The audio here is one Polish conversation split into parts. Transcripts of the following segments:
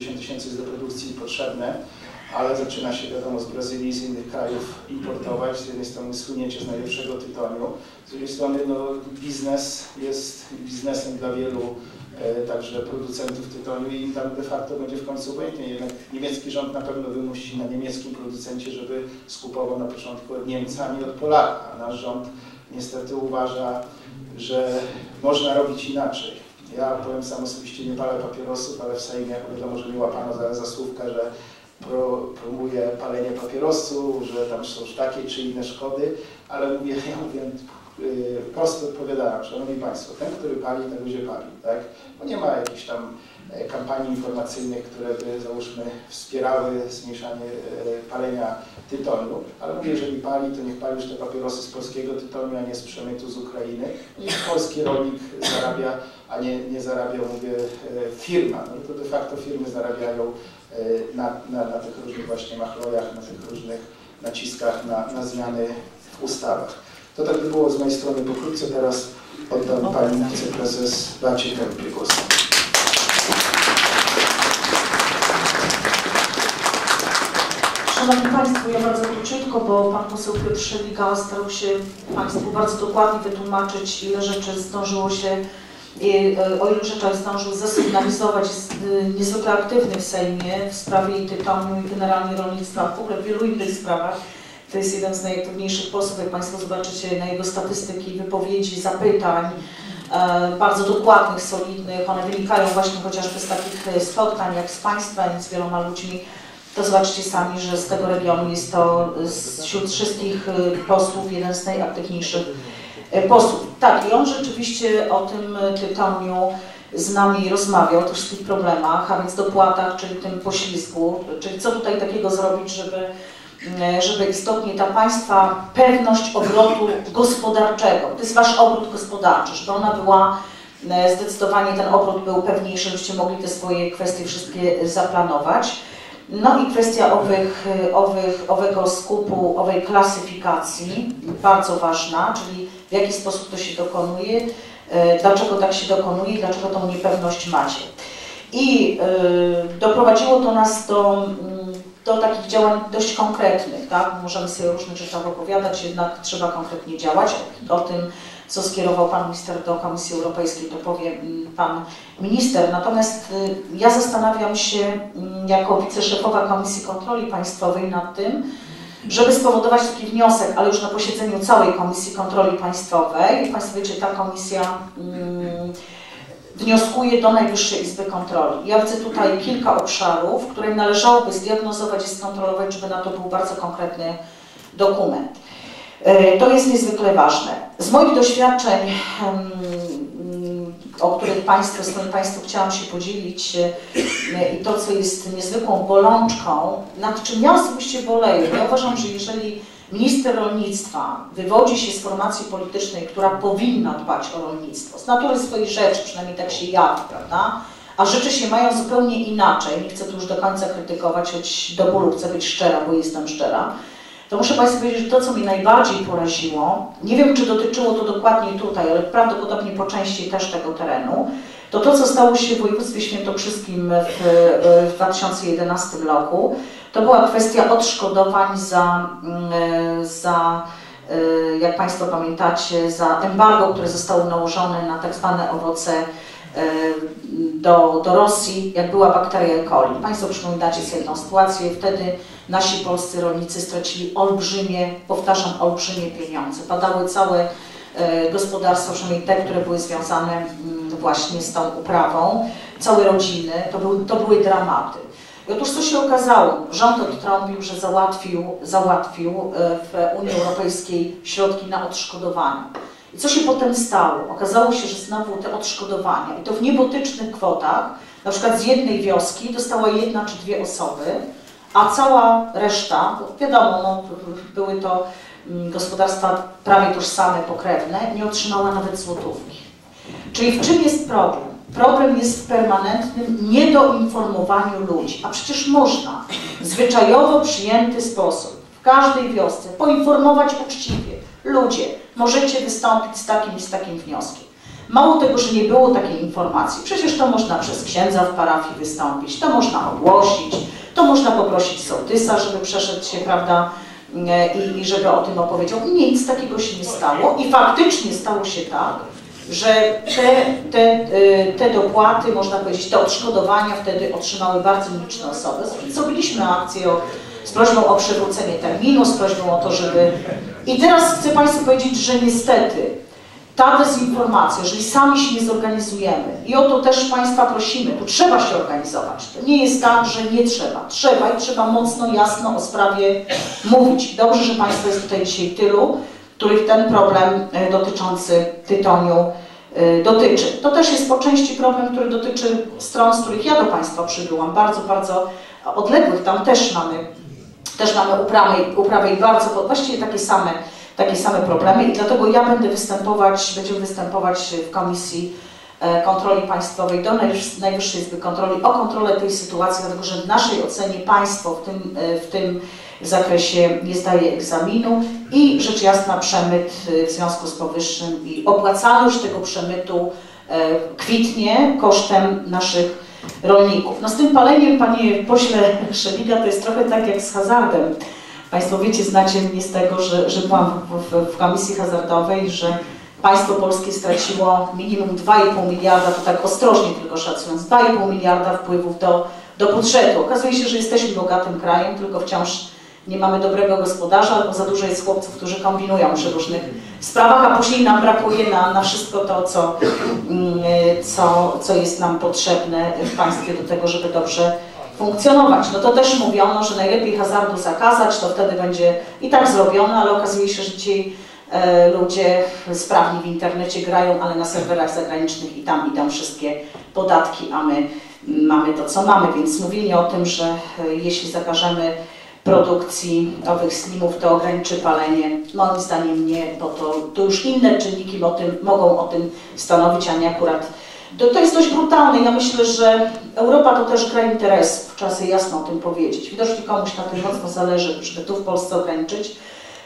tysięcy jest do produkcji potrzebne, ale zaczyna się wiadomo z Brazylii, z innych krajów importować. Z jednej strony słynięcie z najlepszego tytoniu, z drugiej strony no, biznes jest biznesem dla wielu e, także producentów tytoniu i tam de facto będzie w końcu obojętnie. Jednak niemiecki rząd na pewno wymusi na niemieckim producencie, żeby skupował na początku od Niemca, nie od Polaka. Nasz rząd niestety uważa, że można robić inaczej. Ja powiem sam osobiście nie palę papierosów, ale w Sejmie wiadomo, że mi łapano za, za słówka, że pro, promuje palenie papierosów, że tam są takie czy inne szkody, ale mówię, ja mówię prosto odpowiadałem, Szanowni Państwo, ten, który pali, ten ludzie pali, tak? Bo nie ma jakichś tam e, kampanii informacyjnych, które by załóżmy wspierały zmniejszanie e, palenia tytoniu, ale mówię, jeżeli pali, to niech pali już te papierosy z polskiego tytoniu, a nie z przemytu z Ukrainy. Niech polski rolnik zarabia, a nie, nie zarabia, mówię, e, firma. No to de facto firmy zarabiają na, na, na tych różnych właśnie machlojach, na tych różnych naciskach na, na zmiany w ustawach. To tak by było z mojej strony pokrótce. Teraz oddam Pani wiceprezes Bacie Kępie głos. Szanowni Państwo, ja bardzo króciutko, bo Pan poseł Piotr Szeliga starał się Państwu bardzo dokładnie wytłumaczyć, ile rzeczy zdążyło się, e, o ilu rzeczach zdążył zasygnalizować. Jest e, niezwykle aktywny w Sejmie w sprawie tytoniu i generalnie rolnictwa, w ogóle w wielu innych sprawach. To jest jeden z najaktywniejszych posłów, jak Państwo zobaczycie na jego statystyki, wypowiedzi, zapytań, e, bardzo dokładnych, solidnych. One wynikają właśnie chociażby z takich spotkań jak z Państwem, z wieloma ludźmi, to zobaczcie sami, że z tego regionu jest to wśród wszystkich y, posłów jeden z najaktywniejszych posłów. Tak, i on rzeczywiście o tym tytoniu z nami rozmawiał, o tych wszystkich problemach, a więc dopłatach, czyli tym poślizgu, czyli co tutaj takiego zrobić, żeby, żeby istotnie ta Państwa pewność obrotu gospodarczego, to jest Wasz obrót gospodarczy, żeby ona była zdecydowanie ten obrót był pewniejszy, żebyście mogli te swoje kwestie wszystkie zaplanować. No i kwestia owych, owych, owego skupu, owej klasyfikacji, bardzo ważna, czyli w jaki sposób to się dokonuje, e, dlaczego tak się dokonuje dlaczego tą niepewność macie. I doprowadziło to nas do, mm, do takich działań dość konkretnych, tak? Możemy sobie o różnych rzeczach opowiadać, jednak trzeba konkretnie działać. O, tym co skierował Pan Minister do Komisji Europejskiej, to powie mm, Pan Minister. Natomiast y, ja zastanawiam się mm, jako wiceszefowa Komisji Kontroli Państwowej nad tym, żeby spowodować taki wniosek, ale już na posiedzeniu całej Komisji Kontroli Państwowej. Państwo wiecie, ta komisja mm, wnioskuje do Najwyższej Izby Kontroli. Ja widzę tutaj kilka obszarów, które należałoby zdiagnozować i skontrolować, żeby na to był bardzo konkretny dokument. E, to jest niezwykle ważne. Z moich doświadczeń, o których Państwo, z którymi Państwu chciałam się podzielić e, i to, co jest niezwykłą bolączką, nad czym ja osobiście boleję, ja uważam, że jeżeli minister rolnictwa wywodzi się z formacji politycznej, która powinna dbać o rolnictwo, z natury swojej rzeczy, przynajmniej tak się jawi, prawda, a rzeczy się mają zupełnie inaczej, nie chcę tu już do końca krytykować, choć do bólu chcę być szczera, bo jestem szczera, to muszę Państwu powiedzieć, że to, co mnie najbardziej poraziło, nie wiem, czy dotyczyło to dokładnie tutaj, ale prawdopodobnie po części też tego terenu, to to, co stało się w województwie świętokrzyskim w, w 2011 roku, to była kwestia odszkodowań za, mm, za y, jak Państwo pamiętacie, za embargo, które zostało nałożone na tak zwane owoce y, do, do Rosji, jak była bakteria E. coli. Państwo przypominacie sobie jedną sytuację, wtedy nasi polscy rolnicy stracili olbrzymie, powtarzam, olbrzymie pieniądze. Padały całe e, gospodarstwa, przynajmniej te, które były związane mm, właśnie z tą uprawą, całe rodziny, to, były, to były dramaty. I otóż co się okazało? Rząd odtrąbił, że załatwił, załatwił e, w Unii Europejskiej środki na odszkodowania. I co się potem stało? Okazało się, że znowu te odszkodowania, i to w niebotycznych kwotach, na przykład z jednej wioski dostała jedna czy dwie osoby, a cała reszta, wiadomo, no, były to mm, gospodarstwa prawie tożsame, pokrewne, nie otrzymała nawet złotówki. Czyli w czym jest problem? Problem jest w permanentnym niedoinformowaniu ludzi, a przecież można w zwyczajowo przyjęty sposób w każdej wiosce poinformować uczciwie. Ludzie, możecie wystąpić z takim i z takim wnioskiem. Mało tego, że nie było takiej informacji, przecież to można przez księdza w parafii wystąpić, to można ogłosić, to można poprosić sołtysa, żeby przeszedł się, prawda, i, i żeby o tym opowiedział. Nic takiego się nie stało i faktycznie stało się tak, że te, te, y, te dopłaty, można powiedzieć, te odszkodowania wtedy otrzymały bardzo liczne osoby. Zrobiliśmy akcję o, z prośbą o przywrócenie terminu, z prośbą o to, żeby... I teraz chcę Państwu powiedzieć, że niestety ta dezinformacja, jeżeli sami się nie zorganizujemy i o to też Państwa prosimy, tu trzeba się organizować. To nie jest tak, że nie trzeba. Trzeba i trzeba mocno, jasno o sprawie mówić. Dobrze, że Państwa jest tutaj dzisiaj tylu, których ten problem e, dotyczący tytoniu dotyczy. To też jest po części problem, który dotyczy stron, z których ja do Państwa przybyłam, bardzo, bardzo odległych. Tam też mamy, też mamy uprawy, uprawy i bardzo, właściwie takie same takie same problemy i dlatego ja będę występować, będziemy występować w Komisji Kontroli Państwowej do Najwyższej Izby Kontroli o kontrolę tej sytuacji, dlatego że w naszej ocenie państwo w tym, e, w tym zakresie nie zdaje egzaminu i rzecz jasna przemyt e, w związku z powyższym i opłacalność tego przemytu kwitnie kosztem naszych rolników. No z tym paleniem, panie pośle Szeliga, to jest trochę tak jak z hazardem. Państwo wiecie, znacie mnie z tego, że, że byłam w, w, w komisji hazardowej, że państwo polskie straciło minimum 2,5 miliarda, to tak ostrożnie tylko szacując, 2,5 miliarda wpływów do, do budżetu. Okazuje się, że jesteśmy bogatym krajem, tylko wciąż nie mamy dobrego gospodarza, albo za dużo jest chłopców, którzy kombinują przy różnych sprawach, a później nam brakuje na, na wszystko to, co, mm, co, co jest nam potrzebne w państwie do tego, żeby dobrze funkcjonować. No to też mówiono, że najlepiej hazardu zakazać, to wtedy będzie i tak zrobione, ale okazuje się, że dzisiaj ludzie sprawni w internecie grają, ale na serwerach zagranicznych i tam idą wszystkie podatki, a my mamy to, co mamy. Więc mówienie o tym, że e, jeśli zakażemy produkcji owych slimów, to ograniczy palenie, moim zdaniem nie, bo to, to już inne czynniki o tym, mogą o tym stanowić, a nie akurat to, to jest dość brutalne. Ja myślę, że Europa to też kraj interesów, trzeba sobie jasno o tym powiedzieć. Widocznie komuś na tym mocno zależy, żeby tu w Polsce ograniczyć.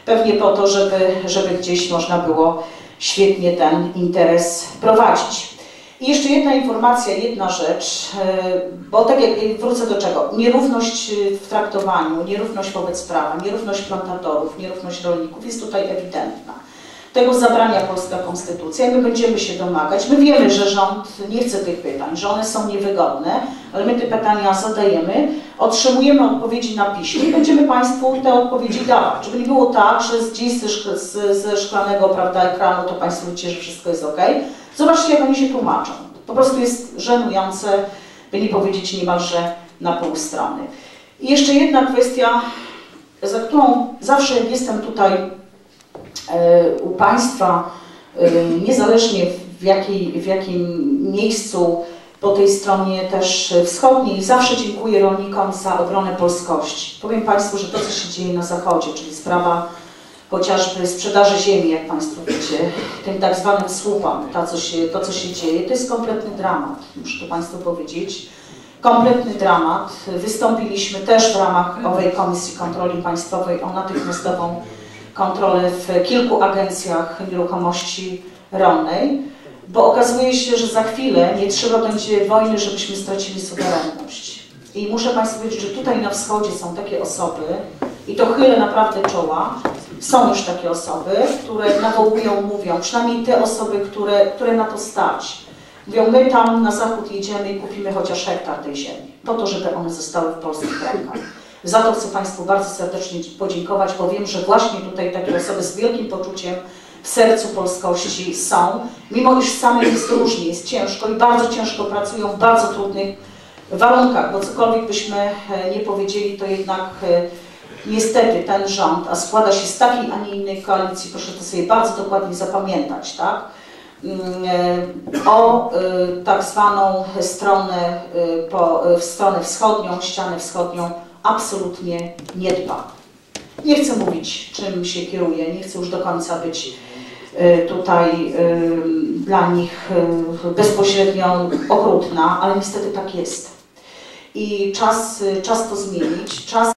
Pewnie po to, żeby, żeby gdzieś można było świetnie ten interes prowadzić. I jeszcze jedna informacja, jedna rzecz, e, bo tak jak wrócę do czego? Nierówność w traktowaniu, nierówność wobec prawa, nierówność plantatorów, nierówność rolników jest tutaj ewidentna. Tego zabrania polska konstytucja i my będziemy się domagać. My wiemy, że rząd nie chce tych pytań, że one są niewygodne, ale my te pytania zadajemy, otrzymujemy odpowiedzi na piśmie i będziemy Państwu te odpowiedzi dawać. Żeby nie było tak, że gdzieś ze, z, ze szklanego prawda, ekranu to Państwo widzicie, że wszystko jest ok. Zobaczcie, jak oni się tłumaczą. Po prostu jest żenujące, by nie powiedzieć niemalże na pół strony. I jeszcze jedna kwestia, za którą zawsze jestem tutaj u Państwa, e, niezależnie w, jakiej, w jakim miejscu po tej stronie też wschodniej, zawsze dziękuję rolnikom za obronę polskości. Powiem Państwu, że to, co się dzieje na Zachodzie, czyli sprawa chociażby sprzedaży ziemi, jak Państwo wiecie, tym tak zwanym słupom, to co, się, to co się dzieje, to jest kompletny dramat, muszę to Państwu powiedzieć. Kompletny dramat. Wystąpiliśmy też w ramach owej Komisji Kontroli Państwowej o natychmiastową kontrolę w kilku agencjach nieruchomości rolnej, bo okazuje się, że za chwilę nie trzeba będzie wojny, żebyśmy stracili suwerenność. I muszę Państwu powiedzieć, że tutaj na wschodzie są takie osoby, i to chylę naprawdę czoła, są już takie osoby, które nawołują, mówią, przynajmniej te osoby, które, które na to stać. Mówią, my tam na zachód jedziemy i kupimy chociaż hektar tej ziemi, po to, żeby one zostały w polskich rękach. Za to chcę Państwu bardzo serdecznie podziękować, bo wiem, że właśnie tutaj takie osoby z wielkim poczuciem w sercu polskości są, mimo iż samym jest różnie, jest ciężko i bardzo ciężko pracują w bardzo trudnych warunkach, bo cokolwiek byśmy e, nie powiedzieli, to jednak e, niestety ten rząd, a składa się z takiej, a nie innej koalicji, proszę to sobie bardzo dokładnie zapamiętać, tak? Mm, e, o tak zwaną stronę, po, stronę wschodnią, ścianę wschodnią absolutnie nie dba. Nie chcę mówić, czym się kieruje, nie chcę już do końca być y, tutaj y, dla nich y, bezpośrednio okrutna, ale niestety tak jest. I czas, czas to zmienić, czas